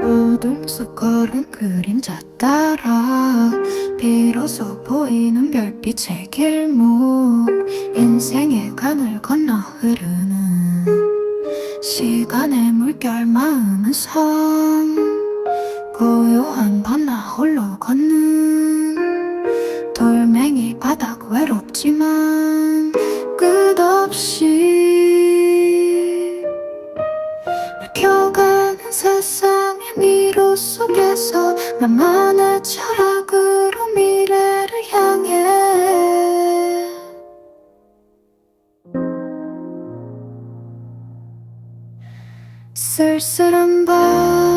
어둠 속 걸은 그림자 따라. 비로소 보이는 별빛의 길목. 인생의 강을 건너 흐르는 시간의 물결 마음은 선 고요한 밤나 홀로 걷는 돌멩이 바닥 외롭지만 끝없이 켜가는 세상의 미로 속에서 나만의 철학으로 미래를 향해 쓸쓸한 밤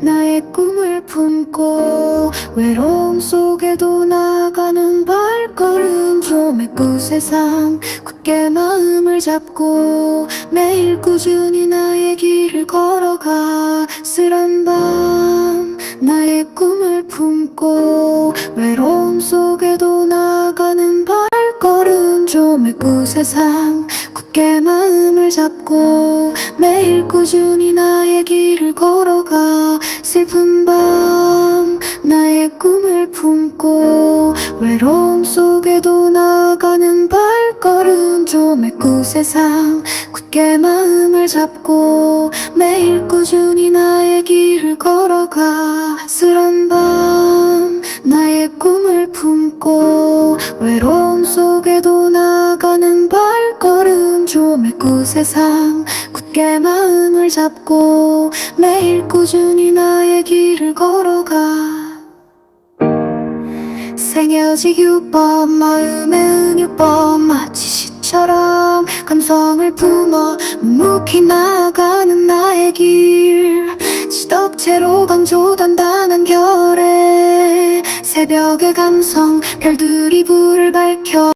나의 꿈을 품고 외로움 속에도 나가는 발걸음. 좀 해꾸 세상 굳게 마음을 잡고 매일 꾸준히 나의 길을 걸어가 쓸한 밤. 나의 꿈을 품고 외로움 속에도 나가는 발걸음. 좀 해꾸 세상 굳게 마음을 잡고 매일 꾸준히 나의 길 품고 외로움 속에도 나가는 발걸음 좀 해꾸 세상 굳게 마음을 잡고 매일 꾸준히 나의 길을 걸어가 쓸한 밤 나의 꿈을 품고 외로움 속에도 나가는 발걸음 좀 해꾸 세상 굳게 마음을 잡고 매일 꾸준히 나의 길을 걸어가 생여지 유법 마음의 은유법 마치 시처럼 감성을 품어 묵묵히 나아가는 나의 길. 지덕체로 강조 단단한 결에 새벽의 감성 별들이 불을 밝혀